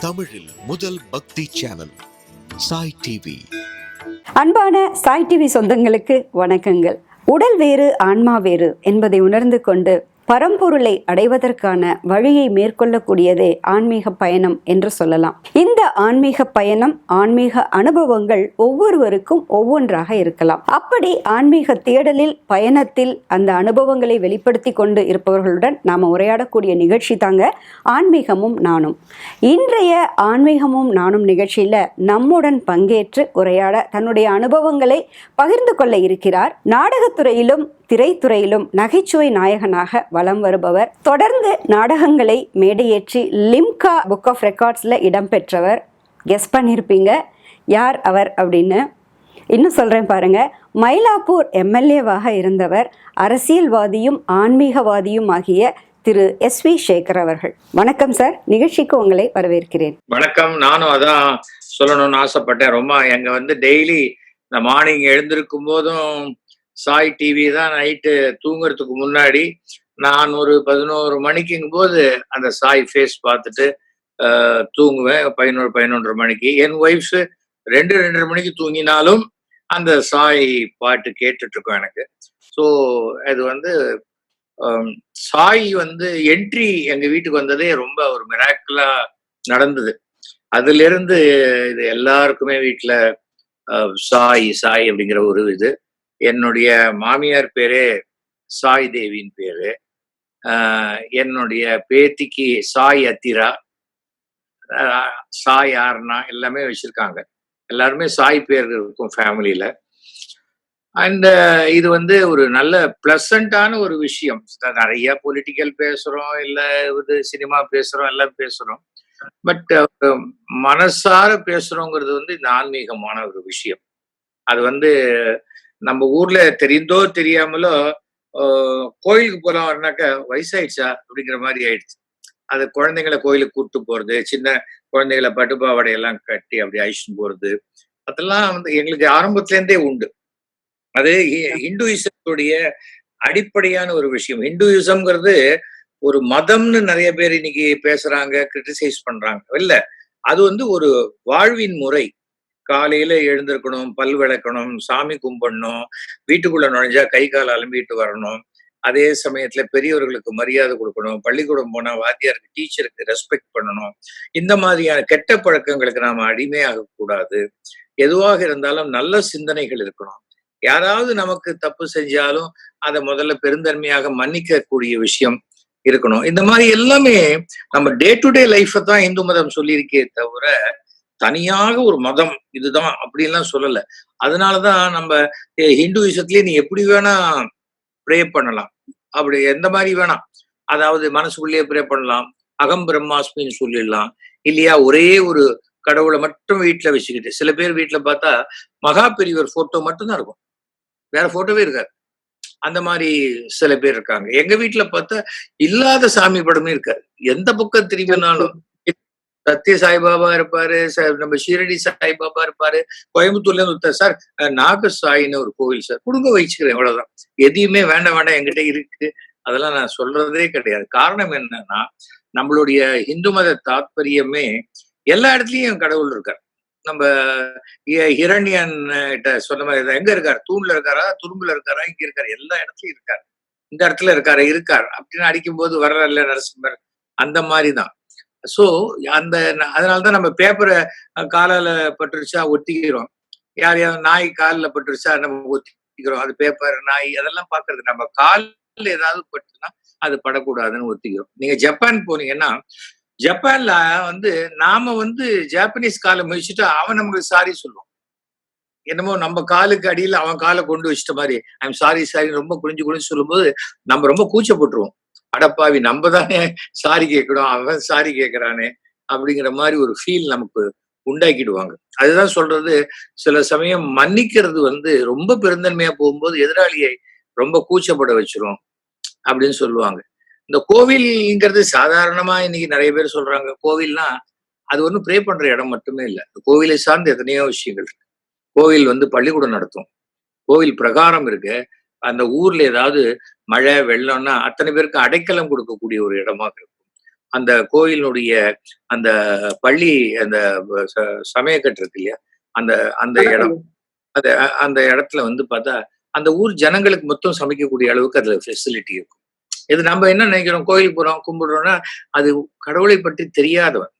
தமிழில் முதல் பக்தி சேனல் சாய் டிவி. அன்பான சாய் டிவி சொந்தங்களுக்கு வணக்கங்கள். உடல் வேறு ஆன்மா வேறு என்பதை உணர்ந்து கொண்டு பரம்பொருளை அடைவதற்கான வழியை மேற்கொள்ளக்கூடியதே ஆன்மீக பயணம் என்று சொல்லலாம். இந்த இந்த ஆன்மீக பயணம் ஆன்மீக அனுபவங்கள் ஒவ்வொருவருக்கும் ஒவ்வொன்றாக இருக்கலாம். அப்படி ஆன்மீக தேடலில் பயணத்தில் அந்த அனுபவங்களை வெளிப்படுத்தி கொண்டு இருப்பவர்களுடன் நாம் உரையாடக்கூடிய நிகழ்ச்சி தாங்க ஆன்மீகமும் நானும். இன்றைய ஆன்மீகமும் நானும் நிகழ்ச்சியில் நம்முடன் பங்கேற்று உரையாட தன்னுடைய அனுபவங்களை பகிர்ந்து கொள்ள இருக்கிறார். நாடகத்துறையிலும் திரைத்துறையிலும் நகைச்சுவை நாயகனாக வலம் வருபவர். தொடர்ந்து நாடகங்களை மேடையேற்றி லிம்கா புக் ஆஃப் ரெக்கார்ட்ஸில் இடம்பெற்றவர் கெஸ் பண்ணியிருப்பீங்க யார் அவர் அப்படின்னு. இன்னும் சொல்கிறேன் பாருங்கள் மயிலாப்பூர் எம்எல்ஏவாக இருந்தவர் அரசியல்வாதியும் ஆன்மீகவாதியும் ஆகிய திரு எஸ் வி சேகர் அவர்கள். வணக்கம் சார். நிகழ்ச்சிக்கு உங்களை வரவேற்கிறேன். வணக்கம். நானும் அதான் சொல்லணும்னு ஆசைப்பட்டேன். ரொம்ப எங்க வந்து டெய்லி இந்த மார்னிங் எழுந்திருக்கும் போதும் சாய் டிவி தான் நைட்டு தூங்குறதுக்கு முன்னாடி நான் ஒரு பதினோரு மணிக்குங்கும் போது அந்த சாய் ஃபேஸ் பார்த்துட்டு தூங்குவேன். பதினோரு பதினொன்றரை மணிக்கு. என் ஒய்ஃப்ஸ் ரெண்டு ரெண்டரை மணிக்கு தூங்கினாலும் அந்த சாய் பாட்டு கேட்டுட்டு இருக்கோம் எனக்கு. ஸோ அது வந்து சாய் வந்து என்ட்ரி எங்க வீட்டுக்கு வந்ததே ரொம்ப ஒரு மிராக்கிளா நடந்தது. அதுல இருந்து இது எல்லாருக்குமே வீட்டுல சாய் சாய் அப்படிங்கிற ஒரு இது. என்னுடைய மாமியார் பேரே சாய் தேவியின் பேரு. என்னுடைய பேத்திக்கு சாய் அத்திரா. சாய் ஆர்னா எல்லாமே வச்சிருக்காங்க. எல்லாருமே சாய் பேர் இருக்கும் ஃபேமிலியில. அண்ட் இது வந்து ஒரு நல்ல பிளசண்டான ஒரு விஷயம். நிறைய பொலிட்டிக்கல் பேசுறோம் இல்ல இது சினிமா பேசுறோம் எல்லாம் பேசுறோம். பட் மனசார பேசுறோங்கிறது வந்து இந்த ஆன்மீகமான ஒரு விஷயம். அது வந்து நம்ம ஊர்ல தெரிந்தோ தெரியாமலோ கோயிலுக்கு கோயிலுக்கு போலாம்னாக்க வயசாயிடுச்சா அப்படிங்கிற மாதிரி ஆயிடுச்சு. அது குழந்தைங்களை கோயிலுக்கு கூட்டு போறது சின்ன குழந்தைகளை பட்டுப்பாவாடை எல்லாம் கட்டி அப்படி அழிச்சுட்டு போறது. அதெல்லாம் வந்து எங்களுக்கு ஆரம்பத்துல இருந்தே உண்டு. அது ஹிந்துயிசத்துடைய அடிப்படையான ஒரு விஷயம். ஹிந்துயிசம்ங்கிறது ஒரு மதம்னு நிறைய பேர் இன்னைக்கு பேசுறாங்க கிரிட்டிசைஸ் பண்றாங்க. இல்ல அது வந்து ஒரு வாழ்வின் முறை. காலையில எழுந்திருக்கணும் பல் விளக்கணும் சாமி கும்பிடணும் வீட்டுக்குள்ள நுழைஞ்சா கை கால் அலம்பிட்டு வரணும். அதே சமயத்துல பெரியவர்களுக்கு மரியாதை கொடுக்கணும். பள்ளிக்கூடம் போனா வாத்தியாருக்கு டீச்சருக்கு ரெஸ்பெக்ட் பண்ணணும். இந்த மாதிரியான கெட்ட பழக்கங்களுக்கு நாம அடிமையாக கூடாது. எதுவாக இருந்தாலும் நல்ல சிந்தனைகள் இருக்கணும். யாராவது நமக்கு தப்பு செஞ்சாலும் அதை முதல்ல பெருந்தன்மையாக மன்னிக்க கூடிய விஷயம் இருக்கணும். இந்த மாதிரி எல்லாமே நம்ம டே டு டே லைஃப்பை தான் இந்து மதம் சொல்லியிருக்கே தவிர தனியாக ஒரு மதம் இதுதான் அப்படின்லாம் சொல்லல. அதனாலதான் நம்ம ஹிந்துவிசத்துலயே நீ எப்படி வேணா ப்ரே பண்ணலாம். அப்படி எந்த மாதிரி வேணாம். அதாவது மனசுக்குள்ளேயே ப்ரே பண்ணலாம். அகம் பிரம்மாஸ்மின்னு சொல்லிடலாம். இல்லையா ஒரே ஒரு கடவுளை மட்டும் வீட்டுல வச்சுக்கிட்டு சில பேர் வீட்டுல பார்த்தா மகா பெரியவர் போட்டோ மட்டும்தான் இருக்கும். வேற போட்டோவே இருக்காது. அந்த மாதிரி சில பேர் இருக்காங்க. எங்க வீட்டுல பார்த்தா இல்லாத சாமி படமே இருக்காது. எந்த பக்கம் திரும்பினாலும் சத்திய சாய்பாபா இருப்பாரு நம்ம ஷீரடி சாய்பாபா இருப்பாரு கோயம்புத்தூர்ல இருந்து ஒருத்தர் சார் நாகசாயின்னு நாக சாயின்னு ஒரு கோவில் சார் கொடுங்க வச்சுக்கிறேன் இவ்வளவுதான் எதையுமே வேண்டாம் வேண்டாம் என்கிட்ட இருக்கு. அதெல்லாம் நான் சொல்றதே கிடையாது. காரணம் என்னன்னா நம்மளுடைய இந்து மத தாத்பரியமே எல்லா இடத்துலயும் கடவுள் இருக்கார். நம்ம ஹிரண்யன் கிட்ட சொன்ன மாதிரி தான். எங்க இருக்கார்? தூண்ல இருக்காரா? துரும்புல இருக்காரா? இங்க இருக்காரு. எல்லா இடத்துலயும் இருக்காரு. இந்த இடத்துல இருக்காரு இருக்கார். அப்படின்னு அடிக்கும்போது வர்றல்ல நரசிம்மர். அந்த மாதிரி தான். ஸோ அந்த அதனால தான் நம்ம பேப்பரை காலால பட்டுருச்சா ஒட்டிக்கிறோம். யார் யார் நாய் காலில் பட்டுருச்சா நம்ம ஒத்திக்கிறோம் அது பேப்பர் நாய் அதெல்லாம் பாக்குறது நம்ம காலில் ஏதாவது பட்டுனா அது படக்கூடாதுன்னு ஒத்திக்கிறோம் நீங்க ஜப்பான் போனீங்கன்னா ஜப்பான்ல வந்து நாம வந்து ஜாப்பனீஸ் காலை மிதிச்சுட்டு அவன் நமக்கு சாரி சொல்லுவான். என்னமோ நம்ம காலுக்கு அடியில் அவன் காலை கொண்டு வச்சிட்ட மாதிரி. ஐம் சாரி சாரி ரொம்ப குனிஞ்சு குளிஞ்சு சொல்லும்போது நம்ம ரொம்ப கூச்சப்பட்டுருவோம். அடப்பாவி நம்ம தானே சாரி கேட்கணும் அவன் சாரி கேட்கறானே அப்படிங்கிற மாதிரி ஒரு ஃபீல் நமக்கு உண்டாக்கிடுவாங்க. அதுதான் சொல்றது சில சமயம் மன்னிக்கிறது வந்து ரொம்ப பெருந்தன்மையா போகும்போது எதிராளியை ரொம்ப கூச்சப்பட வச்சிரும் அப்படின்னு சொல்லுவாங்க. இந்த கோவில்ங்கிறது சாதாரணமா இன்னைக்கு நிறைய பேர் சொல்றாங்க கோவில்னா அது ஒன்றும் ப்ரே பண்ற இடம் மட்டுமே இல்லை. கோவிலை சார்ந்த எத்தனையோ விஷயங்கள் இருக்கு. கோவில் வந்து பள்ளிக்கூடம் நடத்தும். கோவில் பிரகாரம் இருக்கு. அந்த ஊர்ல ஏதாவது மழை வெள்ளம்னா அத்தனை பேருக்கு அடைக்கலம் கொடுக்கக்கூடிய ஒரு இடமாக இருக்கும். அந்த கோயிலுடைய அந்த பள்ளி அந்த சமயக்கட்டு இருக்கு இல்லையா? அந்த அந்த இடம். அந்த அந்த இடத்துல வந்து பார்த்தா அந்த ஊர் ஜனங்களுக்கு மொத்தம் சமைக்கக்கூடிய அளவுக்கு அதுல ஃபெசிலிட்டி இருக்கும். இது நம்ம என்ன நினைக்கிறோம்? கோயிலுக்கு போறோம் கும்பிடுறோம்னா அது கடவுளை பற்றி தெரியாதவன்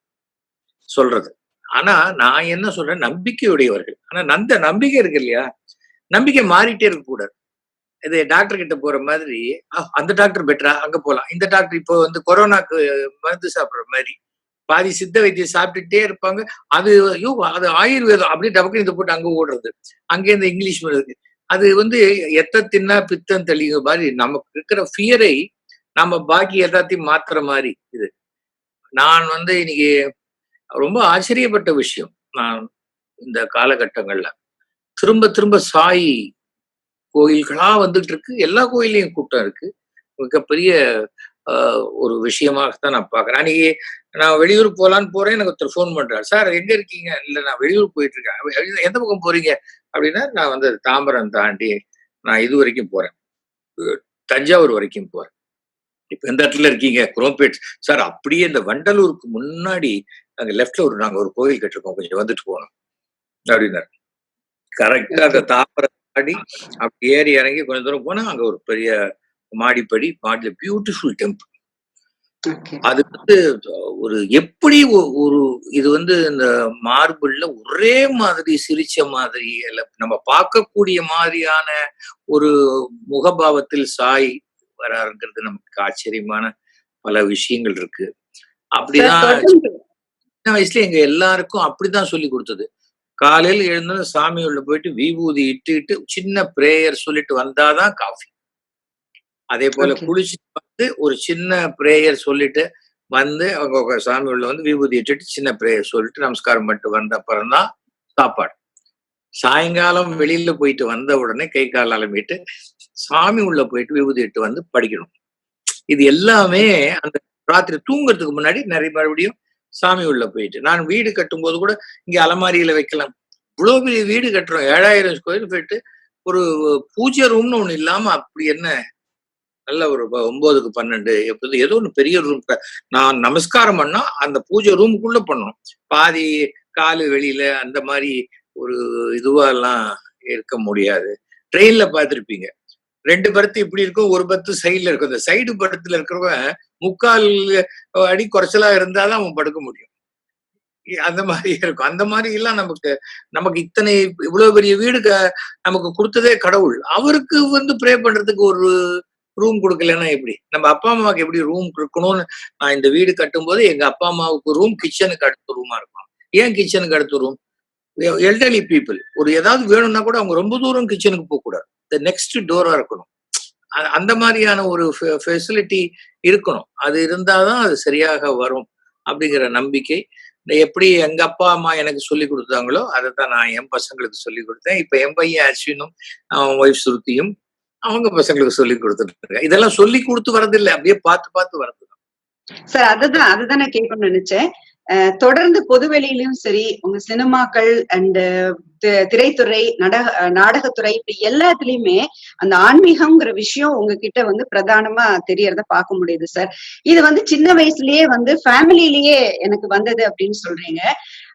சொல்றது. ஆனா நான் என்ன சொல்றேன்? நம்பிக்கையுடையவர்கள். ஆனா அந்த நம்பிக்கை இருக்கு இல்லையா? நம்பிக்கை மாறிட்டே இருக்க இந்த இது டாக்டர் கிட்ட போற மாதிரி அந்த டாக்டர் பெட்டரா அங்க போகலாம் இந்த டாக்டர் இப்போ வந்து கொரோனாக்கு மருந்து சாப்பிடுற மாதிரி பாதி சித்த வைத்தியம் சாப்பிட்டுட்டே இருப்பாங்க. அது ஐயோ அது ஆயுர்வேதம் அப்படியே டபக்கு இதை போட்டு அங்க ஓடுறது. அங்கே இந்த இங்கிலீஷ் மருந்து. அது வந்து எத்த தின்னா பித்தம் தெளிங்கிற மாதிரி நமக்கு இருக்கிற ஃபியரை நம்ம பாக்கி எல்லாத்தையும் மாத்துற மாதிரி இது. நான் வந்து இன்னைக்கு ரொம்ப ஆச்சரியப்பட்ட விஷயம். நான் இந்த காலகட்டங்கள்ல திரும்ப திரும்ப சாய் கோயில்களா வந்துட்டு இருக்கு எல்லா கோயிலையும் கூட்டம் இருக்கு. மிகப்பெரிய ஒரு விஷயமாகத்தான் நான் பாக்குறேன் அன்னைக்கு நான் வெளியூர் போலான்னு போறேன். எனக்கு ஒருத்தர் ஃபோன் பண்றாரு. சார் எங்க இருக்கீங்க? இல்ல நான் வெளியூர் போயிட்டு இருக்கேன் "அப்ப எந்த பக்கம் போறீங்க? அப்படின்னா நான் வந்து தாம்பரம் தாண்டி நான் இது வரைக்கும் போறேன். தஞ்சாவூர் வரைக்கும் போறேன். இப்ப எந்த இடத்துல இருக்கீங்க? குரோம்பேட். சார் அப்படியே இந்த வண்டலூருக்கு முன்னாடி அங்க லெஃப்ட்ல ஒரு நாங்க ஒரு கோயில் கட்டிருக்கோம். கொஞ்சம் வந்துட்டு போகணும். அப்படின்னாரு. கரெக்டா அந்த தாம்பரம் தாண்டி அப்படி ஏறி இறங்கி கொஞ்சம் தூரம் போனா அங்க ஒரு பெரிய மாடிப்படி மாடியில பியூட்டிஃபுல் டெம்பிள் அது வந்து ஒரு எப்படி ஒரு இது வந்து இந்த மார்பிள்ல ஒரே மாதிரி சிரிச்ச மாதிரி நம்ம பார்க்கக்கூடிய மாதிரியான ஒரு முகபாவத்தில் சாய் வராருங்கிறது நமக்கு ஆச்சரியமான பல விஷயங்கள் இருக்கு. அப்படிதான் சின்ன வயசுல எங்க எல்லாருக்கும் அப்படிதான் சொல்லி கொடுத்தது. காலையில எழுந்ததும் சாமி உள்ள போயிட்டு விபூதி இட்டுக்கிட்டு சின்ன பிரேயர் சொல்லிட்டு வந்தாதான் காஃபி அதே போல. குளிச்சுட்டு வந்து ஒரு சின்ன பிரேயர் சொல்லிட்டு வந்து அவங்க சாமி உள்ள வந்து விபூதி இட்டுட்டு சின்ன பிரேயர் சொல்லிட்டு நமஸ்காரம் பண்ணிட்டு வந்த அப்புறம் தான் சாப்பாடு. சாயங்காலம் வெளியில போயிட்டு வந்த உடனே கை கால் அலம்பிட்டு சாமி உள்ள போயிட்டு விபூதி இட்டு வந்து படிக்கணும். இது எல்லாமே அந்த ராத்திரி தூங்குறதுக்கு முன்னாடி நிறைய மறுபடியும் சாமி உள்ள போயிட்டு. நான் வீடு கட்டும்போது கூட இங்க அலமாரியில வைக்கலாம். இவ்வளவு பெரிய வீடு கட்டுறோம். ஏழாயிரம் ஸ்கொயர் ஃபீட்டு ஒரு பூஜை ரூம்னு ஒண்ணு இல்லாம அப்படி என்ன? நல்ல ஒரு ஒன்பதுக்கு பன்னெண்டு எப்படி ஏதோ ஒன்று பெரிய ரூம் நான் நமஸ்காரம் பண்ணா அந்த பூஜை ரூமுக்குள்ள பண்ணணும். பாதி காலு வெளியில அந்த மாதிரி ஒரு இதுவெல்லாம் இருக்க முடியாது. ட்ரெயின்ல பாத்துருப்பீங்க ரெண்டு பர்த்து இப்படி இருக்கும் ஒரு பர்த்து சைடுல இருக்கும். இந்த சைடு பர்த்துல இருக்கிறவங்க முக்கால் அடி குறைச்சலா இருந்தாதான் அவன் படுக்க முடியும். அந்த மாதிரி இருக்கும். அந்த மாதிரி எல்லாம் நமக்கு நமக்கு இத்தனை இவ்வளவு பெரிய வீடு நமக்கு கொடுத்ததே கடவுள். அவருக்கு வந்து ப்ரே பண்றதுக்கு ஒரு ரூம் கொடுக்கலன்னா எப்படி? நம்ம அப்பா அம்மாவுக்கு எப்படி ரூம் இருக்கணும்னு நான் இந்த வீடு கட்டும் போது எங்க அப்பா அம்மாவுக்கு ரூம் கிச்சனுக்கு அடுத்த ரூமா இருக்கும். ஏன் கிச்சனுக்கு அடுத்த ரூம் எல்டர்லி பீப்புள் ஒரு ஏதாவது வேணும்னா கூட அவங்க ரொம்ப தூரம் கிச்சனுக்கு போகக்கூடாது. இந்த நெக்ஸ்ட் டோரா இருக்கணும். அந்த மாதிரியான ஒரு ஃபெசிலிட்டி இருக்கணும். அது இருந்தாதான் அது சரியாக வரும் அப்படிங்கிற நம்பிக்கை. எப்படி எங்க அப்பா அம்மா எனக்கு சொல்லி கொடுத்தாங்களோ அதை தான் நான் என் பசங்களுக்கு சொல்லி கொடுத்தேன். இப்ப என் பையன் அஸ்வினும் அவன் ஒய்ஃப் சுருத்தியும் அவங்க பசங்களுக்கு சொல்லி கொடுத்துட்டு இருக்கேன் இதெல்லாம் சொல்லி கொடுத்து வரதில்லை அப்படியே பார்த்து பார்த்து வரது சார் அதுதான் அதுதான் நான் கேட்கணும்னு நினைச்சேன். தொடர்ந்து பொதுவெளியிலும் சரி உங்க சினிமாக்கள் அண்ட் திரைத்துறை நடக நாடகத்துறை இப்படி எல்லாத்துலயுமே அந்த ஆன்மீகம்ங்கிற விஷயம் உங்ககிட்ட வந்து பிரதானமா தெரியறத பார்க்க முடியுது சார் இது வந்து சின்ன வயசுலயே வந்து ஃபேமிலியிலேயே எனக்கு வந்தது அப்படின்னு சொல்றீங்க.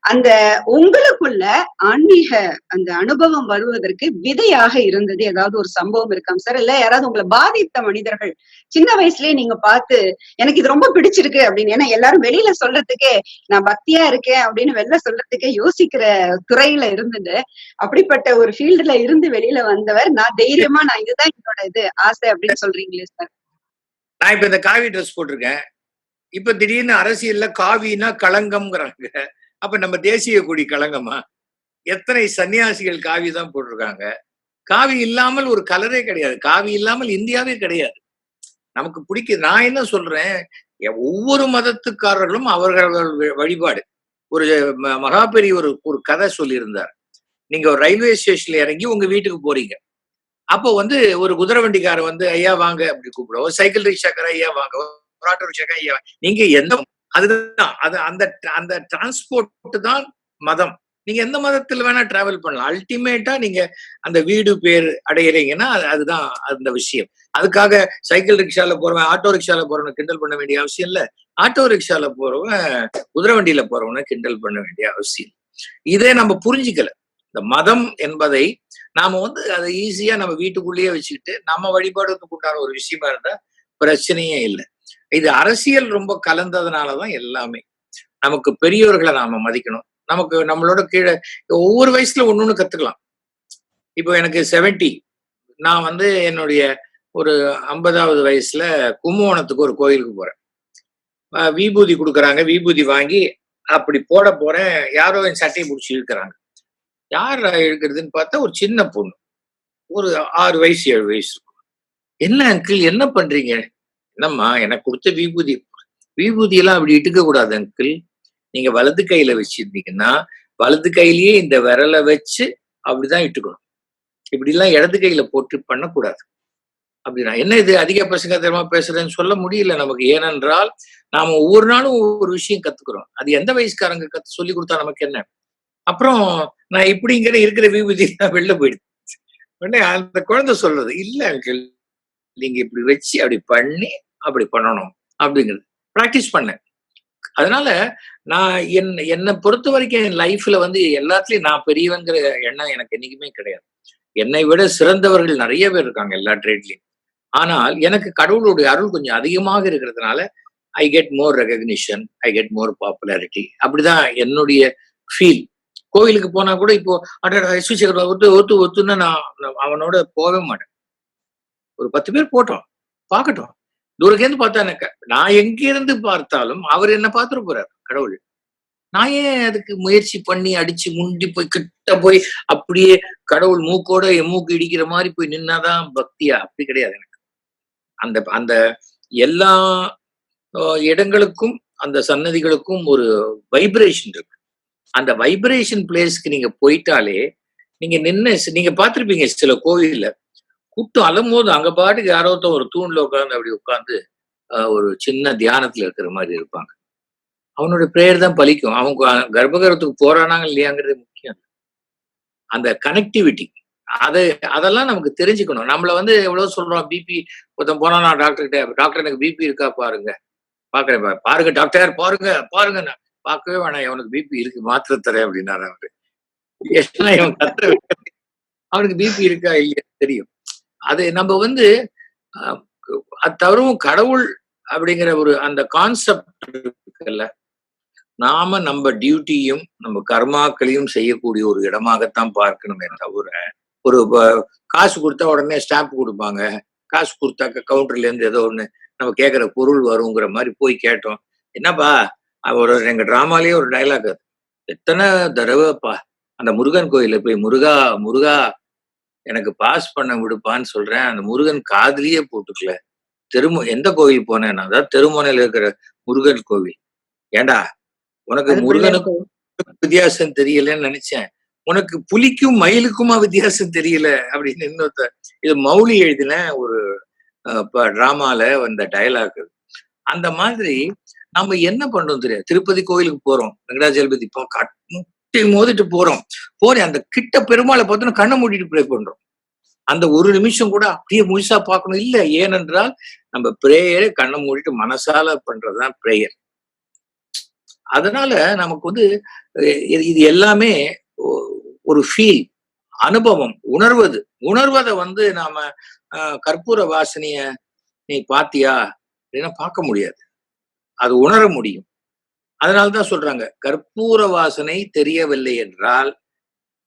அந்த உங்களுக்குள்ள ஆன்மீக அந்த அனுபவம் வருவதற்கு விதையாக இருந்தது. ஏதாவது ஒரு சம்பவம் இருக்காம் சார் இல்ல யாராவது உங்களை பாதித்த மனிதர்கள் சின்ன வயசுலயே நீங்க பார்த்து எனக்கு இது ரொம்ப பிடிச்சிருக்கு அப்படின்னு. ஏன்னா எல்லாரும் வெளியில சொல்றதுக்கே நான் பக்தியா இருக்கேன் அப்படின்னு வெளில சொல்றதுக்கே யோசிக்கிற துறையில இருந்துட்டு அப்படிப்பட்ட ஒரு ஃபீல்டுல இருந்து வெளியில வந்தவர் நான் தைரியமா நான் இதுதான் என்னோட இது ஆசை அப்படின்னு சொல்றீங்களே சார்? நான் இப்ப இந்த காவி ட்ரெஸ் போட்டிருக்கேன். இப்ப திடீர்னு அரசியல்ல காவினா களங்கம்ங்கிறாங்க. அப்ப நம்ம தேசிய கொடி களங்கமா எத்தனை சன்னியாசிகள் காவி தான் போட்டிருக்காங்க? காவி இல்லாமல் ஒரு கலரே கிடையாது. காவி இல்லாமல் இந்தியாவே கிடையாது. நமக்கு பிடிக்குது. நான் என்ன சொல்றேன்? ஒவ்வொரு மதத்துக்காரர்களும் அவர்கள் வழிபாடு. ஒரு ம- ஒரு ஒரு கதை சொல்லியிருந்தார். நீங்க ஒரு ரயில்வே ஸ்டேஷன்ல இறங்கி உங்க வீட்டுக்கு போறீங்க. அப்போ வந்து ஒரு குதிரை வண்டிக்காரர் வந்து ஐயா வாங்க. அப்படி கூப்பிடுவோம் சைக்கிள் ரிக்ஷாக்கார ஐயா வாங்க. ஆட்டோ ரிக்ஷாக்கார ஐயா நீங்க எந்த அதுதான். அது அந்த அந்த டிரான்ஸ்போர்ட் தான் மதம். நீங்க எந்த மதத்துல வேணா டிராவல் பண்ணலாம். அல்டிமேட்டா நீங்க அந்த வீடு பேர் அடையிறீங்கன்னா அது- அதுதான் அந்த விஷயம். அதுக்காக சைக்கிள் ரிக்ஷால போறவன் ஆட்டோ ரிக்ஷால போறவனை கிண்டல் பண்ண வேண்டிய அவசியம் இல்ல. ஆட்டோ ரிக்ஷால போறவன் குதிரை வண்டியில போறவனை கிண்டல் பண்ண வேண்டிய அவசியம் இதே நம்ம புரிஞ்சுக்கல. இந்த மதம் என்பதை நாம வந்து அதை ஈஸியா நம்ம வீட்டுக்குள்ளேயே வச்சுக்கிட்டு நம்ம வழிபாடுக்கு உண்டான ஒரு விஷயமா இருந்தா பிரச்சனையே இல்லை. இது அரசியல் ரொம்ப கலந்ததுனாலதான் எல்லாமே. நமக்கு பெரியவர்களை நாம மதிக்கணும். நமக்கு நம்மளோட கீழே ஒவ்வொரு வயசுல ஒன்னொன்னு கத்துக்கலாம். இப்போ எனக்கு 70 நான் வந்து என்னுடைய ஒரு ஐம்பதாவது வயசுல கும்பகோணத்துக்கு ஒரு கோயிலுக்கு போறேன். விபூதி கொடுக்குறாங்க. விபூதி வாங்கி அப்படி போட போறேன். யாரோ என் சட்டையை பிடிச்சி இழுக்கிறாங்க. யார் இழுக்கிறதுன்னு பார்த்தா ஒரு சின்ன பொண்ணு. ஒரு ஆறு வயசு ஏழு வயசு இருக்கும். என்ன அங்கிள் என்ன பண்றீங்க? என்னம்மா எனக்கு கொடுத்த விபூதி. விபூதி எல்லாம் அப்படி இட்டுக்க கூடாது அங்கிள் நீங்க வலது கையில வச்சிருந்தீங்கன்னா வலது கையிலேயே இந்த விரலை வச்சு அப்படிதான் இட்டுக்கணும். இப்படி எல்லாம் இடது கையில போட்டு பண்ணக்கூடாது. அப்படின்னா என்ன இது அதிக பசங்க தெரியுமா பேசுறேன்னு சொல்ல முடியல நமக்கு. ஏனென்றால் நாம ஒவ்வொரு நாளும் ஒவ்வொரு விஷயம் கத்துக்கிறோம். அது எந்த வயசுக்காரங்க கத்து சொல்லி கொடுத்தா நமக்கு என்ன? அப்புறம் நான் இப்படிங்கிற இருக்கிற விபூதி வெளில போயிடுது உடனே அந்த குழந்தை சொல்றது இல்ல அங்கிள் நீங்க இப்படி வச்சு அப்படி பண்ணி அப்படி பண்ணணும் அப்படிங்கிறது. ப்ராக்டிஸ் பண்ணேன். அதனால நான் என் என்னை பொறுத்த வரைக்கும் என் லைஃப்ல வந்து எல்லாத்துலயும் நான் பெரியவங்கிற எண்ணம் எனக்கு என்னைக்குமே கிடையாது. என்னை விட சிறந்தவர்கள் நிறைய பேர் இருக்காங்க எல்லா ட்ரேட்லயும் ஆனால் எனக்கு கடவுளுடைய அருள் கொஞ்சம் அதிகமாக இருக்கிறதுனால I get more recognition I get more popularity அப்படிதான் என்னுடைய ஃபீல் கோவிலுக்கு போனா கூட இப்போ அட சுவிசேகர் ஒத்து ஒத்து ஒத்துன்னு நான் நான் அவனோட போகவே மாட்டேன். ஒரு பத்து பேர் போட்டோம் பார்க்கட்டும். தூரக்கேந்து பார்த்தா எனக்கு நான் எங்க இருந்து பார்த்தாலும் அவர் என்ன பார்த்துட்டு போறாரு கடவுள். நான் ஏன் அதுக்கு முயற்சி பண்ணி அடிச்சு முண்டி போய் கிட்ட போய் அப்படியே கடவுள் மூக்கோட என் மூக்கு இடிக்கிற மாதிரி போய் நின்னாதான் பக்தியா? அப்படி கிடையாது எனக்கு. அந்த அந்த எல்லா இடங்களுக்கும் அந்த சன்னதிகளுக்கும் ஒரு வைப்ரேஷன் இருக்கு. அந்த வைப்ரேஷன் பிளேஸ்க்கு நீங்க போயிட்டாலே நீங்க நின்று நீங்க பார்த்துருப்பீங்க சில கோவில்ல கூட்டம் அலம்போது அங்க பாட்டுக்கு யாரோ ஒரு தூண்ல உட்காந்து அப்படி உட்காந்து ஒரு சின்ன தியானத்துல இருக்கிற மாதிரி இருப்பாங்க. அவனோட பிரேயர் தான் பலிக்கும். அவங்க கர்ப்பகரத்துக்கு போறானாங்க இல்லையாங்கிறது முக்கியம். அந்த கனெக்டிவிட்டி அதை அதெல்லாம் நமக்கு தெரிஞ்சுக்கணும். நம்மள வந்து எவ்வளவு சொல்றோம் பிபி ஒருத்தன் போனா நான் டாக்டர் கிட்ட டாக்டர் எனக்கு பிபி இருக்கா பாருங்க. பாக்குறேன் பாருங்க டாக்டர் பாருங்க பாருங்க நான் பார்க்கவே வேணாம் இவனுக்கு பிபி இருக்கு மாத்திரை தரேன் அப்படின்னாரு அவரு. அவனுக்கு பிபி இருக்கா இல்லையா தெரியும். அது நம்ம வந்து அஹ், அது தவிரவும் கடவுள் அப்படிங்கிற ஒரு அந்த கான்செப்ட் இருக்குல்ல நாம நம்ம டியூட்டியும் நம்ம கர்மாக்களையும் செய்யக்கூடிய ஒரு இடமாகத்தான் பார்க்கணுமே தவிர ஒரு காசு கொடுத்தா உடனே ஸ்டாம்ப் கொடுப்பாங்க. காசு கொடுத்தாக்க கவுண்டர்ல இருந்து ஏதோ ஒண்ணு நம்ம கேட்கிற பொருள் வருங்கிற மாதிரி போய் கேட்டோம். என்னப்பா அவ ஒரு எங்க டிராமாலேயே ஒரு டைலாக் அது. எத்தனை தடவைப்பா அந்த முருகன் கோயில போய் முருகா முருகா எனக்கு பாஸ் பண்ண விடுப்பான்னு சொல்றேன். அந்த முருகன் காதுலயே போட்டுக்கல. தெருமு எந்த கோவில் போனேன் நான்? அதான் தெருமுனையில இருக்கிற முருகன் கோவில். ஏண்டா? உனக்கு முருகனுக்கும் வித்தியாசம் தெரியலன்னு நினைச்சேன். உனக்கு புலிக்கும் மயிலுக்குமா வித்தியாசம் தெரியல? அப்படின்னு இன்னொருத்த இது மௌலி எழுதின ஒரு டிராமால வந்த டயலாக் அந்த மாதிரி நம்ம என்ன பண்றோம் தெரியாது திருப்பதி கோயிலுக்கு போறோம். வெங்கடாஜலபதி பா கட்டி மோதிட்டு போறோம். போறேன் அந்த கிட்ட பெருமாளை பார்த்தோன்னா கண்ணை மூடிட்டு ப்ரே பண்றோம். அந்த ஒரு நிமிஷம் கூட அப்படியே முழுசா பார்க்கணும். இல்ல ஏனென்றால் நம்ம பிரேயரை கண்ணை மூடிட்டு மனசால பண்றதுதான் பிரேயர் அதனால நமக்கு வந்து இது எல்லாமே ஒ- ஒரு ஃபீல் அனுபவம் உணர்வது. உணர்வதை வந்து நாம அஹ், கற்பூர வாசனைய நீ பாத்தியா அப்படின்னா பார்க்க முடியாது. அது உணர முடியும். அதனால்தான் சொல்றாங்க கற்பூர வாசனை தெரியவில்லை என்றால்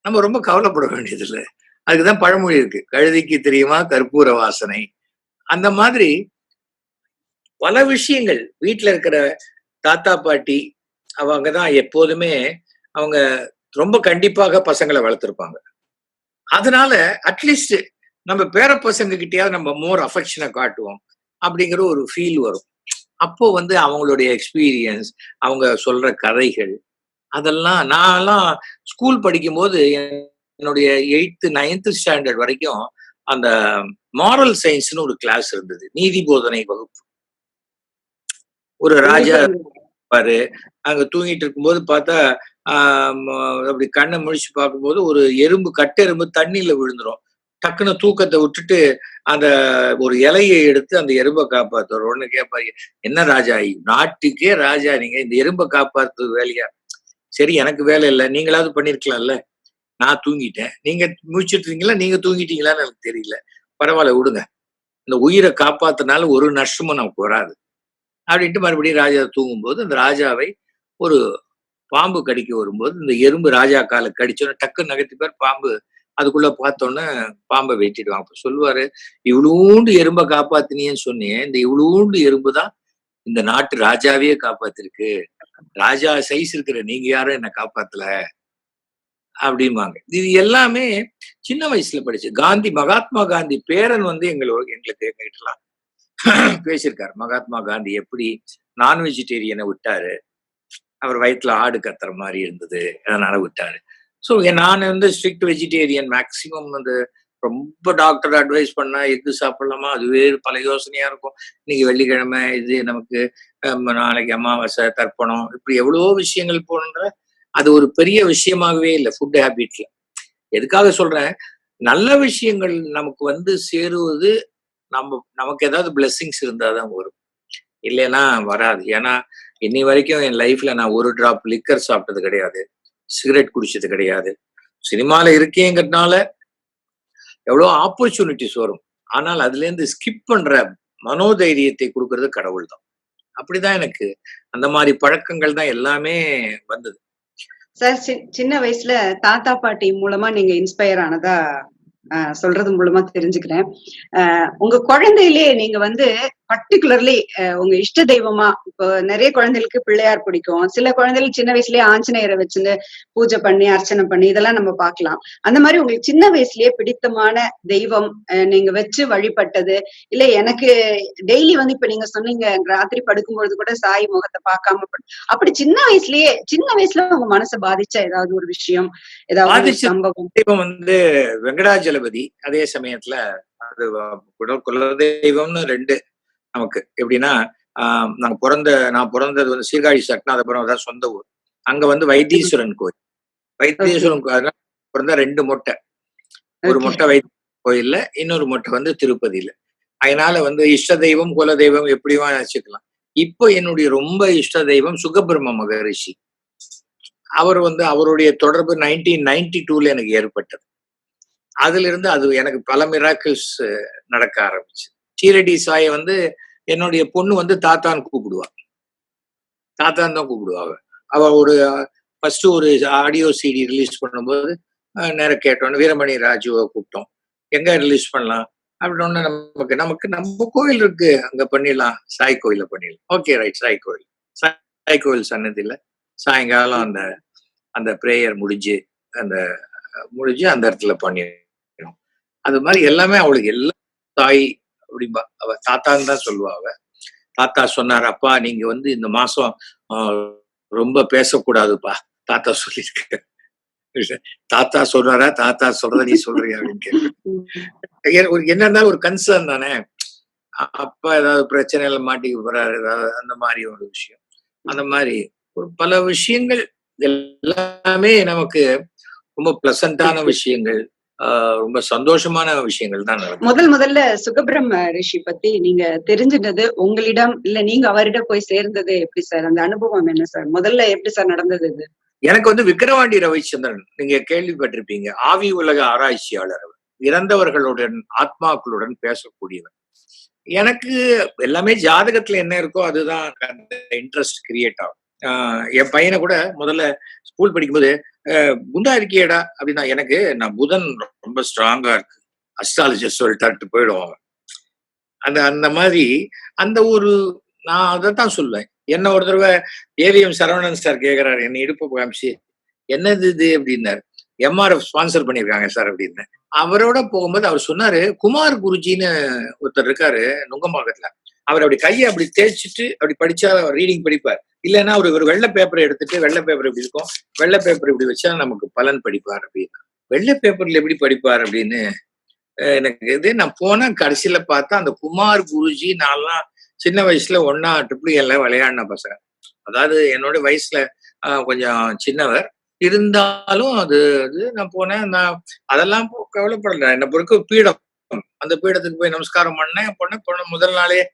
நம்ம ரொம்ப கவலைப்பட வேண்டியதில்லை. அதுக்குதான் பழமொழி இருக்கு. கழுதிக்கு தெரியுமா கற்பூர வாசனை? அந்த மாதிரி பல விஷயங்கள். வீட்டுல இருக்கிற தாத்தா பாட்டி அவங்க தான் எப்போதுமே அவங்க ரொம்ப கண்டிப்பாக பசங்களை வளர்த்துருப்பாங்க. அதனால அட்லீஸ்ட் நம்ம பேர பசங்க கிட்டயாவது நம்ம மோர் அஃபெக்ஷனை காட்டுவோம் அப்படிங்கிற ஒரு ஃபீல் வரும். அப்போ வந்து அவங்களுடைய எக்ஸ்பீரியன்ஸ் அவங்க சொல்ற கதைகள் அதெல்லாம் நான்லாம் ஸ்கூல் படிக்கும்போது என்னுடைய எயித்து நைன்த் ஸ்டாண்டர்ட் வரைக்கும் அந்த மாரல் சயின்ஸ்னு ஒரு கிளாஸ் இருந்தது. நீதி போதனை வகுப்பு. ஒரு ராஜா பாரு அங்க தூங்கிட்டு இருக்கும்போது பார்த்தா அப்படி கண்ணை முழிச்சு பார்க்கும்போது ஒரு எறும்பு கட்டெரும்பு தண்ணியில விழுந்துரும். டக்குன்னு தூக்கத்தை விட்டுட்டு அந்த ஒரு இலையை எடுத்து அந்த எறும்பை காப்பாத்துற ஒண்ணு கேட்பாரு என்ன ராஜா நாட்டுக்கே ராஜா நீங்க இந்த எறும்பை காப்பாத்துறது வேலையா? சரி எனக்கு வேலை இல்லை. நீங்களாவது பண்ணிருக்கலாம்ல. நான் தூங்கிட்டேன். நீங்க முழிச்சிட்டு இருக்கீங்களா நீங்க தூங்கிட்டீங்களான்னு எனக்கு தெரியல. பரவாயில்ல விடுங்க. இந்த உயிரை காப்பாத்துனால ஒரு நஷ்டமும் நமக்கு வராது. அப்படின்ட்டு மறுபடியும் ராஜா தூங்கும்போது அந்த ராஜாவை ஒரு பாம்பு கடிக்க வரும்போது இந்த எறும்பு ராஜா காலை கடிச்சோன்னு டக்குன்னு நகர்த்தி பேர் பாம்பு அதுக்குள்ள பார்த்தோன்னே பாம்பை வெட்டிடுவாங்க. அப்ப சொல்லுவாரு இவ்வளோண்டு எறும்பை காப்பாத்தினியன்னு சொன்னேன். இந்த இவ்வளூண்டு எறும்பு தான் இந்த நாட்டு ராஜாவையே காப்பாத்திருக்கு. ராஜா சைஸ் இருக்கிற நீங்க யாரும் என்ன காப்பாத்தல. அப்படிம்பாங்க. இது எல்லாமே சின்ன வயசுல படிச்சு காந்தி மகாத்மா காந்தி பேரன் வந்து எங்களை எங்களுக்கு எங்கிட்டலாம் பேசியிருக்காரு. மகாத்மா காந்தி எப்படி நான் வெஜிடேரியனை விட்டாரு. அவர் வயிற்றுல ஆடு கத்துற மாதிரி இருந்தது. அதனால விட்டாரு. ஸோ நான் வந்து ஸ்ட்ரிக்ட் வெஜிடேரியன் மேக்சிமம் வந்து ரொம்ப டாக்டர் அட்வைஸ் பண்ணா எது சாப்பிடலாமா? அதுவே பல யோசனையா இருக்கும். இன்னைக்கு வெள்ளிக்கிழமை இது நமக்கு நாளைக்கு அமாவாசை தர்ப்பணம் இப்படி எவ்வளவோ விஷயங்கள் போகணுன்ற அது ஒரு பெரிய விஷயமாகவே இல்லை ஃபுட் ஹேபிட்ல எதுக்காக சொல்றேன்? நல்ல விஷயங்கள் நமக்கு வந்து சேருவது நம்ம நமக்கு ஏதாவது பிளெஸ்ஸிங்ஸ் இருந்தாதான் வரும். இல்லைன்னா வராது. ஏன்னா இன்னி வரைக்கும் என் லைஃப்ல நான் ஒரு டிராப் லிக்கர் சாப்பிட்டது கிடையாது. சிகரெட் குடிச்சது கிடையாது. சினிமால இருக்கேங்கிறதுனால எவ்வளோ ஆப்பர்ச்சுனிட்டிஸ் வரும். ஆனால் அதுல இருந்து ஸ்கிப் பண்ற மனோதைரியத்தை கொடுக்கறது கடவுள் தான் அப்படிதான் எனக்கு அந்த மாதிரி பழக்கங்கள் தான் எல்லாமே வந்தது. சார் சின்ன வயசுல தாத்தா பாட்டி மூலமா நீங்க இன்ஸ்பயர் ஆனதா சொல்றது மூலமா தெரிஞ்சுக்கிறேன். ஆஹ், உங்க குழந்தையிலே நீங்க வந்து பர்டிகுலர்லி உங்க இஷ்ட தெய்வமா இப்போ நிறைய குழந்தைகளுக்கு பிள்ளையார் பிடிக்கும். சில குழந்தைகள் சின்ன வயசுலயே ஆஞ்சநேயரை வச்சுன்னு பூஜை பண்ணி அர்ச்சனை பண்ணி இதெல்லாம் நம்ம பார்க்கலாம். அந்த மாதிரி உங்களுக்கு சின்ன வயசுலயே பிடித்தமான தெய்வம் நீங்க வச்சு வழிபட்டது இல்ல எனக்கு டெய்லி வந்து இப்ப நீங்க சொன்னீங்க ராத்திரி படுக்கும்பொழுது கூட சாய் முகத்தை பார்க்காம படு- அப்படி சின்ன வயசுலயே சின்ன வயசுல உங்க மனசை பாதிச்ச ஏதாவது ஒரு விஷயம் ஏதாவது சம்பவம்? தெய்வம் வந்து வெங்கடாஜலபதி அதே சமயத்துல அது குல குலதெய்வம்னு ரெண்டு நமக்கு. எப்படின்னா ஆஹ் நாங்க பிறந்த நான் பிறந்தது வந்து சீர்காழி சட்னாதபுரம் அதான் சொந்த ஊர். அங்க வந்து வைத்தீஸ்வரன் கோயில். வைத்தீஸ்வரன் கோயில் பிறந்த ரெண்டு மொட்டை. ஒரு. மொட்டை வைத்த கோயில்ல இன்னொரு மொட்டை வந்து திருப்பதியில. அதனால வந்து இஷ்ட தெய்வம் குல தெய்வம் எப்படியும் வச்சுக்கலாம். இப்போ என்னுடைய ரொம்ப இஷ்ட தெய்வம் சுகபிரம்ம மகரிஷி. அவர் வந்து அவருடைய தொடர்பு நைன்டீன் நைன்டி டூல எனக்கு ஏற்பட்டது. அதுல இருந்து அது எனக்கு பல மிராக்கிள்ஸ் நடக்க ஆரம்பிச்சு. சீரடி சாயை வந்து என்னுடைய பொண்ணு வந்து தாத்தான்னு கூப்பிடுவா. தாத்தான்னு தான் கூப்பிடுவா அவ. அவ ஒரு ஃபர்ஸ்ட் ஒரு ஆடியோ சிடி ரிலீஸ் பண்ணும்போது நேரம் கேட்டோம் வீரமணி ராஜுவை கூப்பிட்டோம். எங்க ரிலீஸ் பண்ணலாம்? அப்படின்னு நமக்கு நமக்கு நம்ம கோயில் இருக்கு. அங்க பண்ணிடலாம். சாய் கோயில பண்ணிடலாம். ஓகே ரைட் சாய் கோயில் சாய் கோயில் சன்னதியில சாயங்காலம் அந்த அந்த ப்ரேயர் முடிஞ்சு அந்த முடிஞ்சு அந்த இடத்துல பண்ணிடும் அது மாதிரி எல்லாமே அவளுக்கு எல்லாம் தாய் அப்படிம்பா. அவ தாத்தான்னு தான் சொல்லுவா அவ. தாத்தா சொன்னார் அப்பா நீங்க வந்து இந்த மாசம் ஆஹ், ரொம்ப பேசக்கூடாதுப்பா. தாத்தா சொல்லியிருக்க தாத்தா சொல்றாரா? தாத்தா சொல்றத நீ சொல்றியா அப்படின்னு கேட்க என்னன்னா ஒரு- என்ன இருந்தாலும் ஒரு கன்சர்ன் தானே. அப்பா ஏதாவது பிரச்சனையில மாட்டிக்க போறாரு ஏதாவது அந்த மாதிரி ஒரு விஷயம். அந்த மாதிரி ஒரு பல விஷயங்கள் எல்லாமே நமக்கு ரொம்ப பிளசண்டான விஷயங்கள். ரொம்ப சந்தோஷமான விஷயங்கள் தான் நடக்கும் முதல் முதல்ல சுகபிரம்ம ரிஷி பத்தி நீங்க தெரிஞ்சினது உங்களிடம் இல்ல நீங்க அவரிடம் போய் சேர்ந்தது எப்படி சார் அந்த அனுபவம் என்ன சார் முதல்ல எப்படி சார் நடந்தது இது? எனக்கு வந்து விக்கிரவாண்டி ரவிச்சந்திரன் நீங்க கேள்விப்பட்டிருப்பீங்க. ஆவி உலக ஆராய்ச்சியாளர் அவர். இறந்தவர்களுடன் ஆத்மாக்களுடன் பேசக்கூடியவர். எனக்கு எல்லாமே ஜாதகத்துல என்ன இருக்கோ அதுதான் அந்த இன்ட்ரெஸ்ட் கிரியேட் ஆகும். என் பையனை கூட முதல்ல ஸ்கூல் படிக்கும்போது குண்டா இருக்கியடா? அப்படின்னா எனக்கு நான் புதன் ரொம்ப ஸ்ட்ராங்கா இருக்கு. அஸ்ட்ராலஜிஸ்ட் சொல்லிட்டு போயிடும் அவன். அந்த அந்த மாதிரி அந்த ஒரு நான் அதை தான் சொல்லுவேன் என்ன ஒரு தடவை ஏவிஎம் சரவணன் சார் கேக்குறாரு என்ன இடுப்பு காமிச்சு என்னது இது? அப்படின்னாரு. எம்ஆர்எஃப் ஸ்பான்சர் பண்ணியிருக்காங்க சார் அப்படின்னு. அவரோட போகும்போது அவர் சொன்னாரு குமார் குருஜின்னு ஒருத்தர் இருக்காரு நுங்கம்பாக்கத்துல. அவர் அப்படி கையை அப்படி தேய்ச்சிட்டு அப்படி படிச்சா ரீடிங் படிப்பார். இல்லைன்னா அவர் ஒரு வெள்ளை பேப்பரை எடுத்துட்டு வெள்ளை பேப்பர் இப்படி இருக்கும். வெள்ளை பேப்பர் இப்படி வச்சா நமக்கு பலன் படிப்பார் அப்படின்னா. வெள்ளை பேப்பர்ல எப்படி படிப்பார் அப்படின்னு எனக்கு இது நான் போனா கடைசியில பார்த்தா அந்த குமார் குருஜி நான்லாம் சின்ன வயசுல ஒன்னா ட்ரிபிள் எல்லாம் விளையாடின பசங்க. அதாவது என்னோட வயசுல கொஞ்சம் சின்னவர். இருந்தாலும் அது அது நான் போனேன். நான் அதெல்லாம் போ- கவலைப்படல. என்னை பொறுக்க பீடம். அந்த பீடத்துக்கு போய் நமஸ்காரம் பண்ணேன். பண்ண போன முதல் நாளே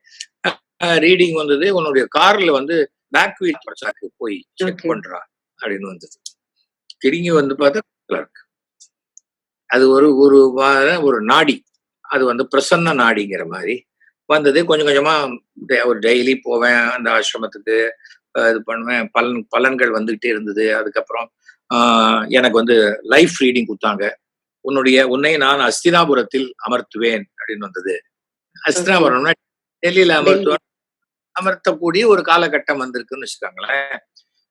ரீடிங் வந்தது. உன்னுடைய கார்ல வந்து பேக் வீல் பிரச்சாக்கு போய் செக். பண்றா அப்படின்னு வந்தது. திரும்பி வந்து பார்த்தா. அது ஒரு ஒரு ஒரு நாடி. அது வந்து பிரசன்ன நாடிங்கிற மாதிரி. வந்தது. கொஞ்சம் கொஞ்சமா ஒரு டெய்லி போவேன் அந்த ஆசிரமத்துக்கு இது பண்ணுவேன். பலன் பலன்கள் வந்துகிட்டே இருந்தது. அதுக்கப்புறம் ஆஹ் எனக்கு வந்து லைஃப் ரீடிங் கொடுத்தாங்க. உன்னுடைய உன்னை நான் அஸ்தினாபுரத்தில் அமர்த்துவேன் அப்படின்னு வந்தது. அஸ்தினாபுரம்னா டெல்லியில அமர்த்துவேன் அமர்த்தக்கூடிய ஒரு காலகட்டம் வந்திருக்குன்னு வச்சுக்கோங்களேன்.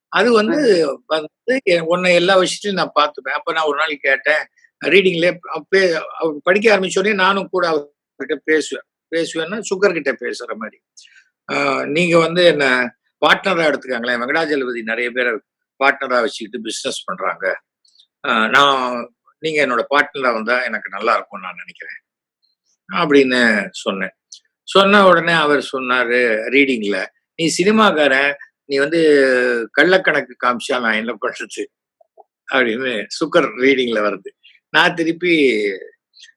அது வந்து வந்து உன்னை எல்லா விஷயத்தையும் நான் பார்த்துப்பேன். அப்ப நான் ஒரு நாள் கேட்டேன் ரீடிங்ல படிக்க ஆரம்பிச்சோடனே நானும் கூட அவர்கிட்ட பேசுவேன். பேசுவேன்னா சுகர் கிட்ட பேசுற மாதிரி. ஆஹ் நீங்க வந்து என்ன பார்ட்னரா எடுத்துக்காங்களேன். வெங்கடாஜலபதி நிறைய பேரை பார்ட்னரா வச்சுக்கிட்டு பிசினஸ் பண்றாங்க. ஆஹ் நான் நீங்க என்னோட பார்ட்னரா வந்தா எனக்கு நல்லா இருக்கும்னு நான் நினைக்கிறேன். அப்படின்னு சொன்னேன். சொன்ன உடனே அவர் சொன்னாரு ரீடிங்ல நீ சினிமாக்காரன் நீ வந்து கள்ளக்கணக்கு காமிச்சா நான் என்ன பண்றது? அப்படின்னு சுக்கர் ரீடிங்ல வருது. நான் திருப்பி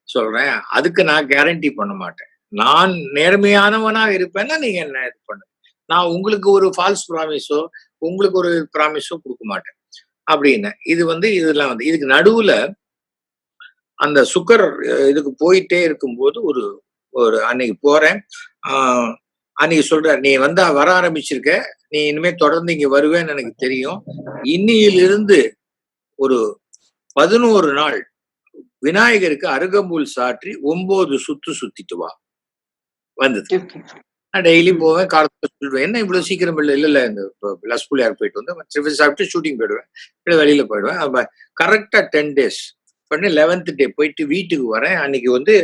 சொல்றேன் அதுக்கு நான் கேரண்டி பண்ண மாட்டேன். நான் நேர்மையானவனா இருப்பேன்னா நீங்க என்ன இது பண்ணு? நான் உங்களுக்கு ஒரு ஃபால்ஸ் ப்ராமிஸோ உங்களுக்கு ஒரு ப்ராமிஸோ கொடுக்க மாட்டேன். அப்படின்னு இது வந்து இதெல்லாம் வந்து இதுக்கு நடுவுல அந்த சுகர் இதுக்கு போயிட்டே இருக்கும்போது ஒரு ஒரு அன்னைக்கு போறேன். ஆஹ், அன்னைக்கு சொல்ற நீ வந்தா வர ஆரம்பிச்சிருக்க. நீ இனிமே தொடர்ந்து இங்க வருவேன்னு எனக்கு தெரியும். இன்னியிலிருந்து ஒரு பதினோரு நாள் விநாயகருக்கு அருகம்புல் சாற்றி ஒன்பது சுத்து சுத்திட்டு வா. வந்தது. நான் டெய்லி போவேன் காலத்துல சொல்லிடுவேன் என்ன இவ்வளவு சீக்கிரம் இல்லை இல்ல இல்ல இந்த லஸ்புலியார் போயிட்டு வந்து டிஃபன் சாப்பிட்டு ஷூட்டிங் போயிடுவேன். இல்லை வெளியில போயிடுவேன். கரெக்டா டென் டேஸ் பண்ணி லெவன்த் டே போயிட்டு வீட்டுக்கு வரேன். அன்னைக்கு வந்து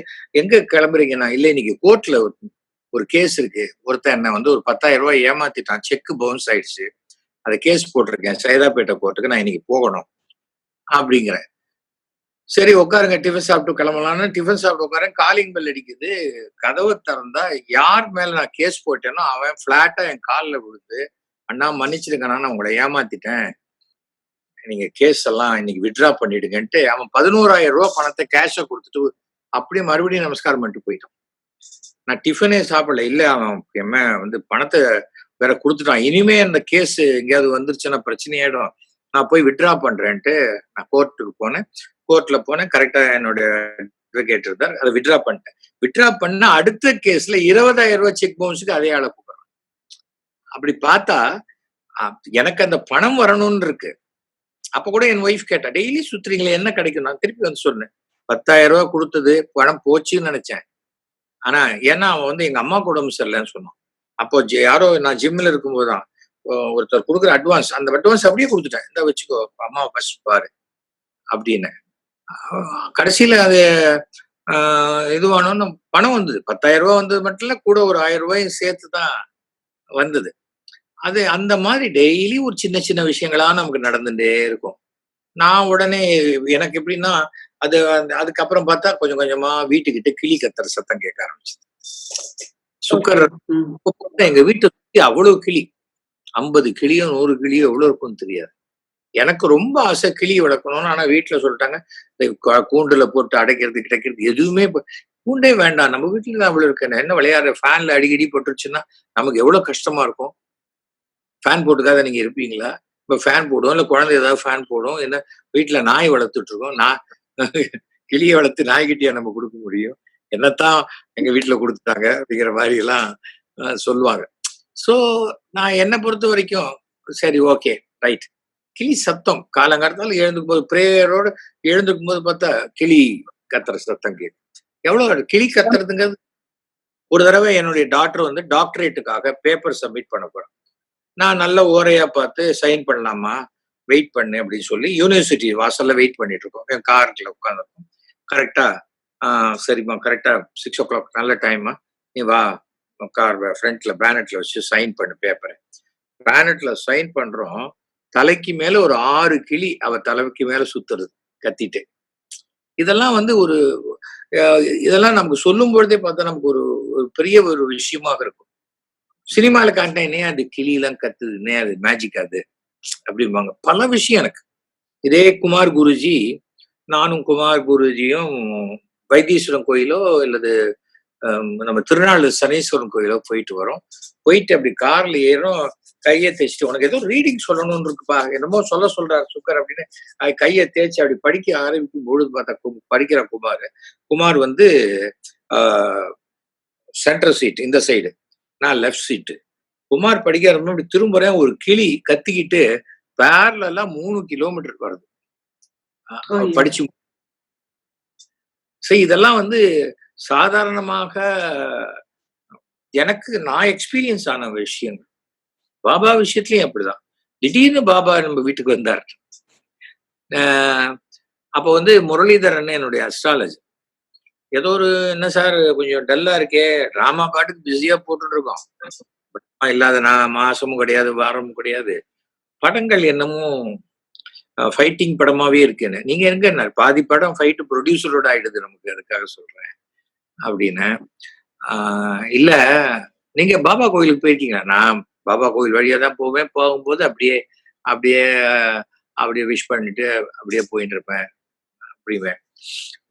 எங்க கிளம்புறீங்க? நான் இல்லை இன்னைக்கு கோர்ட்ல ஒரு கேஸ் இருக்கு. ஒருத்தன் என்ன வந்து ஒரு பத்தாயிரம் ரூபாய் ஏமாத்திட்டான். செக் பவுன்ஸ் ஆயிடுச்சு. அதை கேஸ் போட்டிருக்கேன். சைதாப்பேட்டை கோர்ட்டுக்கு நான் இன்னைக்கு போகணும் அப்படிங்கிறேன். சரி உட்காருங்க. டிஃபன் சாப்பிட்டு கிளம்பலாம்னு டிஃபன் சாப்பிட்டு உட்காரேன் காலிங் பெல் அடிக்குது. கதவை திறந்தா யார் மேல நான் கேஸ் போட்டேனோ அவன் பிளாட்டா என் காலில் விழுந்து அண்ணா மன்னிச்சிருக்கண்ணா நான் உங்களை ஏமாத்திட்டேன். நீங்க கேஸ் எல்லாம் இன்னைக்கு விட்ரா பண்ணிடுங்கன்ட்டு அவன் பதினோராயிரம் ரூபாய் பணத்தை கேஷை கொடுத்துட்டு அப்படியே மறுபடியும் நமஸ்காரம் பண்ணிட்டு போயிட்டான். நான் டிஃபனே சாப்பிடல. இல்ல அவன் எம்ம வந்து பணத்தை வேற கொடுத்துட்டான். இனிமே அந்த கேஸ் எங்கேயாவது வந்துருச்சுன்னா பிரச்சனையாயிடும். நான் போய் விட்ரா பண்றேன்ட்டு நான் கோர்ட்டுக்கு போனேன். கோர்ட்ல போனேன். கரெக்டா என்னோட அட்வொகேட் இருந்தார். அதை விட்ரா பண்ணிட்டேன். விட்ரா பண்ண அடுத்த கேஸ்ல இருபதாயிரம் ரூபாய் செக் பவுன்ஸுக்கு அதே ஆளை கூப்பிடுறான். அப்படி பார்த்தா எனக்கு அந்த பணம் வரணும்னு இருக்கு. அப்ப கூட என் ஒய்ஃப் கேட்டா டெய்லி சுத்துறீங்களே என்ன கிடைக்கும்? நான் திருப்பி வந்து சொன்னேன் பத்தாயிரம் ரூபாய் கொடுத்தது பணம் போச்சுன்னு நினைச்சேன். ஆனா ஏன்னா அவன் வந்து எங்க அம்மா உடம்பு சரியில்லைன்னு சொன்னான். அப்போ யாரோ நான் ஜிம்ல இருக்கும்போது தான் ஒருத்தர் கொடுக்குற அட்வான்ஸ் அந்த அட்வான்ஸ் அப்படியே கொடுத்துட்டேன். இந்த வச்சுக்கோ அம்மாவை ஃபர்ஸ்ட் பாரு அப்படின்னு. கடைசியில அது ஆஹ் இதுவானோன்னு பணம் வந்தது. பத்தாயிரம் ரூபாய் வந்தது மட்டும் இல்ல கூட ஒரு ஆயிரம் ரூபாயும் சேர்த்து தான் வந்தது. அது அந்த மாதிரி டெய்லி ஒரு சின்ன சின்ன விஷயங்களா நமக்கு நடந்துட்டே இருக்கும். நான் உடனே எனக்கு எப்படின்னா அது அதுக்கப்புறம் பார்த்தா கொஞ்சம் கொஞ்சமா வீட்டுக்கிட்ட கிளி கத்துற சத்தம் கேட்க ஆரம்பிச்சது. சுக்கர் எங்க வீட்டை சுத்தி அவ்வளவு கிளி. ஐம்பது கிளியோ நூறு கிளியோ எவ்வளவு இருக்கும்னு தெரியாது. எனக்கு ரொம்ப ஆசை கிளி வளர்க்கணும்னு ஆனா வீட்டுல சொல்லிட்டாங்க கூண்டுல போட்டு அடைக்கிறது கிடைக்கிறது எதுவுமே கூண்டே வேண்டாம். நம்ம வீட்டுல தான் அவ்வளவு இருக்கு. என்ன விளையாடுற ஃபேன்ல அடிக்கடி போட்டுருச்சுன்னா நமக்கு எவ்வளவு கஷ்டமா இருக்கும்? ஃபேன் போட்டுக்காத நீங்க இருப்பீங்களா? இப்ப ஃபேன் போடுவோம் இல்ல குழந்தை ஏதாவது ஃபேன் போடும் என்ன வீட்டுல நாய் வளர்த்துட்டு இருக்கோம் நான் கிளியை வளர்த்து நாய்கிட்டியா நம்ம கொடுக்க முடியும். என்னத்தான் எங்க வீட்டுல கொடுத்துட்டாங்க அப்படிங்கிற மாதிரி எல்லாம் அஹ், சொல்லுவாங்க. சோ நான் என்னை பொறுத்த வரைக்கும் சரி ஓகே ரைட் கிளி சத்தம் காலங்காலத்தால எழுந்துக்கும் போது பிரேயரோட எழுந்துக்கும் போது பார்த்தா கிளி கத்துற சத்தம் கேட்கும் எவ்வளவு கிளி கத்துறதுங்கிறது ஒரு தடவை என்னுடைய டாக்டர் வந்து டாக்டரேட்டுக்காக பேப்பர் சப்மிட் பண்ண போறேன் நான் நல்ல ஓரையா பார்த்து சைன் பண்ணலாமா? வெயிட் பண்ணு அப்படின்னு சொல்லி யூனிவர்சிட்டி வாசல்ல வெயிட் பண்ணிட்டு இருக்கோம். என் கார்ல உட்காந்துருக்கோம் கரெக்டா சரிம்மா கரெக்டா சிக்ஸ் ஓ கிளாக் நல்ல டைமா நீ வா கார் ஃப்ரண்ட்ல பேனட்ல வச்சு சைன் பண்ணு பேப்பரை பேனட்ல சைன் பண்றோம். தலைக்கு மேல ஒரு ஆறு கிளி அவ தலைக்கு மேல சுத்துறது கத்திட்டு. இதெல்லாம் வந்து ஒரு இதெல்லாம் நமக்கு சொல்லும் பொழுதே பார்த்தா நமக்கு ஒரு ஒரு பெரிய ஒரு விஷயமாக இருக்கும். சினிமாவில் காட்டினா என்னையா அது கிளியெல்லாம் கத்துது என்னையா அது மேஜிக் அது? அப்படிம்பாங்க. பல விஷயம் எனக்கு. இதே குமார் குருஜி நானும் குமார் குருஜியும் வைத்தீஸ்வரன் கோயிலோ அல்லது நம்ம திருநாள் சனீஸ்வரன் கோயிலோ போயிட்டு வரோம். போயிட்டு அப்படி கார்ல ஏறும் கையை தேய்ச்சிட்டு உனக்கு ஏதோ ரீடிங் சொல்லணும்னு இருக்குப்பா. என்னமோ சொல்ல சொல்றாரு சுக்கர் அப்படின்னு. அது கையை தேய்ச்சி அப்படி படிக்க ஆரம்பிக்கும் பொழுது பார்த்தா கு- படிக்கிற குமார். குமார் வந்து சென்டர் சீட் இந்த சைடு நான் லெஃப்ட் சீட்டு குமார் படிக்க ஆரம்பிக்கும் இப்படி திரும்புறேன் ஒரு கிளி கத்திக்கிட்டு பேர்ல மூணு கிலோமீட்டர் வருது. படிச்சு சரி இதெல்லாம் வந்து சாதாரணமாக எனக்கு நான் எக்ஸ்பீரியன்ஸ் ஆன விஷயங்கள் பாபா விஷயத்துலயும் அப்படிதான். திடீர்னு பாபா நம்ம வீட்டுக்கு வந்தார். அப்ப வந்து முரளிதரன் என்னுடைய அஸ்ட்ராலஜி ஏதோ ஒரு என்ன சார் கொஞ்சம் டல்லா இருக்கே. டிராமா காட்டுக்கு பிஸியா போட்டுட்டு இருக்கோம் படமா இல்லாத நான் மாசமும் கிடையாது வாரமும் கிடையாது. படங்கள் என்னமோ ஃபைட்டிங் படமாவே இருக்குன்னு. நீங்க எங்க என்ன பாதி படம் ஃபைட்டு ப்ரொடியூசரோட ஆயிடுது நமக்கு அதுக்காக சொல்றேன். அப்படின்னு. ஆஹ் இல்ல நீங்க பாபா கோயிலுக்கு போயிருக்கீங்களா? நான் பாபா கோயில் வழியா தான் போவேன். போகும்போது அப்படியே அப்படியே அப்படியே விஷ் பண்ணிட்டு அப்படியே போயிட்டு இருப்பேன் அப்படிவேன்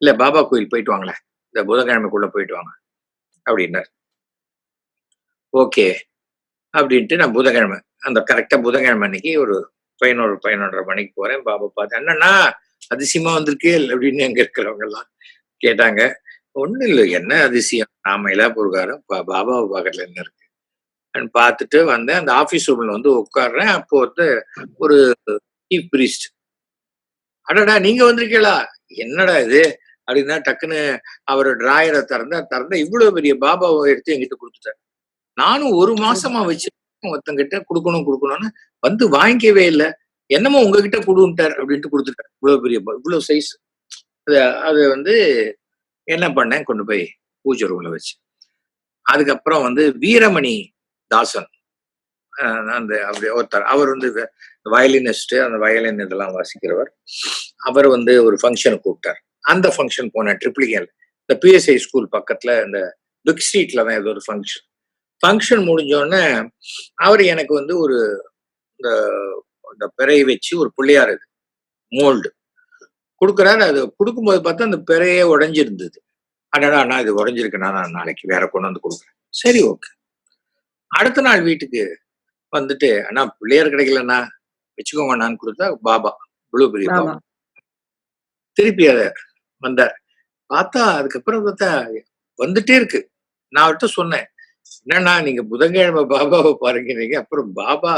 இல்ல பாபா கோயில் போயிட்டு வாங்களேன். இந்த புதன்கிழமைக்குள்ள போயிட்டு வாங்க. அப்படின்னார். ஓகே. அப்படின்ட்டு நான் புதன்கிழமை அந்த கரெக்டா புதன்கிழமை அன்னைக்கு ஒரு பதினோரு பதினொன்றரை மணிக்கு போறேன். பாபா பார்த்தேன் என்னன்னா அதிசயமா வந்திருக்கு. அப்படின்னு எங்க இருக்கிறவங்க எல்லாம் கேட்டாங்க. ஒண்ணும் இல்லை என்ன அதிசயம்? நாம இலாபூர்காரம் பாபாவை பார்க்கறதுல என்ன இருக்கு? அப்படின்னு பார்த்துட்டு வந்தேன். அந்த ஆபீஸ் ரூம்ல வந்து உட்கார்றேன். அப்போ வந்து ஒரு சீஃப் பிரீஸ்ட் அடடா நீங்க வந்திருக்கீங்களா? என்னடா இது? அப்படின்னா டக்குன்னு அவர் டிராயரை திறந்தா திறந்தா இவ்வளவு பெரிய பாபாவை எடுத்து என்கிட்ட கொடுத்துட்டார். நானும் ஒரு மாசமா வச்சு ஒருத்தங்கிட்ட கொடுக்கணும் கொடுக்கணும்னு வந்து வாங்கிக்கவே இல்லை. என்னமோ உங்ககிட்ட கொடுன்ட்டார் அப்படின்ட்டு கொடுத்துட்டார். இவ்வளவு பெரிய இவ்வளவு சைஸ் அது அது வந்து என்ன பண்ணேன்? கொண்டு போய் பூஜை ரூம்ல வச்சு. அதுக்கப்புறம் வந்து வீரமணி தாசன். அந்த அப்படி ஒருத்தர் அவர் வந்து வயலினிஸ்ட் அந்த வயலின் இதெல்லாம் வாசிக்கிறவர். அவர் வந்து ஒரு ஃபங்க்ஷனுக்கு கூப்பிட்டார். அந்த ஃபங்க்ஷன் போனேன் ட்ரிப்ளிகேல் இந்த பிஎஸ்ஐ ஸ்கூல் பக்கத்துல இந்த பிக் ஸ்ட்ரீட்ல தான் ஏதோ ஒரு ஃபங்க்ஷன் ஃபங்க்ஷன் முடிஞ்சோடனே அவர் எனக்கு வந்து ஒரு இந்த இந்த பிறையை வச்சு ஒரு பிள்ளையார் இது மோல்டு கொடுக்குறாரு அது கொடுக்கும்போது பார்த்தா அந்த பிறையே உடைஞ்சிருந்தது. அடடா அண்ணா இது உடைஞ்சிருக்கு நான் நாளைக்கு வேற கொண்டு வந்து கொடுக்குறேன். சரி ஓகே. அடுத்த நாள் வீட்டுக்கு வந்துட்டு அண்ணா பிள்ளையார் கிடைக்கலண்ணா. வச்சுக்கோங்க நான் கொடுத்தா பாபா ப்ளூபெரி பாபா. திருப்பி அத வந்தார். பார்த்தா அதுக்கப்புறம் பார்த்தா வந்துட்டே இருக்கு. நான் அவர்கிட்ட சொன்னேன் என்னன்னா நீங்க புதன்கிழமை பாபாவை பாருங்கிறீங்க. அப்புறம் பாபா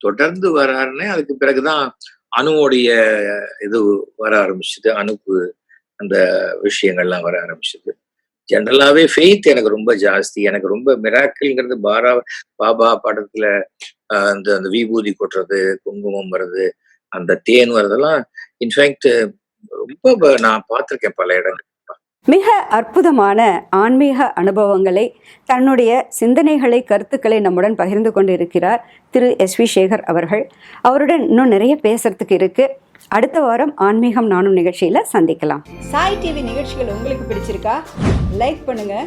தொடர்ந்து வராருன்னு அதுக்கு பிறகுதான் அணுவோடைய இது வர ஆரம்பிச்சது. அணுக்கு அந்த விஷயங்கள்லாம் வர ஆரம்பிச்சது. ஜென்ரலாவே ஃபெய்த் எனக்கு ரொம்ப ஜாஸ்தி. எனக்கு ரொம்ப மிராக்கிள்ங்கிறது பாரா பாபா படத்துல அந்த அந்த விபூதி கொட்டுறது குங்குமம் வர்றது அந்த தேன் வர்றதெல்லாம் இன்ஃபேக்ட் ரொம்ப நான் பார்த்திருக்கேன் பல இடங்கள். மிக அற்புதமான ஆன்மீக அனுபவங்களை தன்னுடைய சிந்தனைகளை கருத்துக்களை நம்முடன் பகிர்ந்து கொண்டிருக்கிறார் திரு. எஸ். வி. சேகர் அவர்கள். அவருடன் இன்னும் நிறைய பேசுறதுக்கு இருக்கு. அடுத்த வாரம் ஆன்மீகம் நானும் நிகழ்ச்சியில சந்திக்கலாம். சாய் டிவி நிகழ்ச்சிகள் உங்களுக்கு பிடிச்சிருக்கா? லைக் பண்ணுங்க.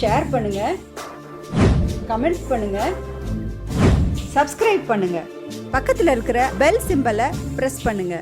ஷேர் பண்ணுங்க. கமெண்ட்ஸ் பண்ணுங்க. சப்ஸ்கிரைப் பண்ணுங்க. பக்கத்தில் இருக்கிற பெல் சிம்பலை ப்ரெஸ் பண்ணுங்க.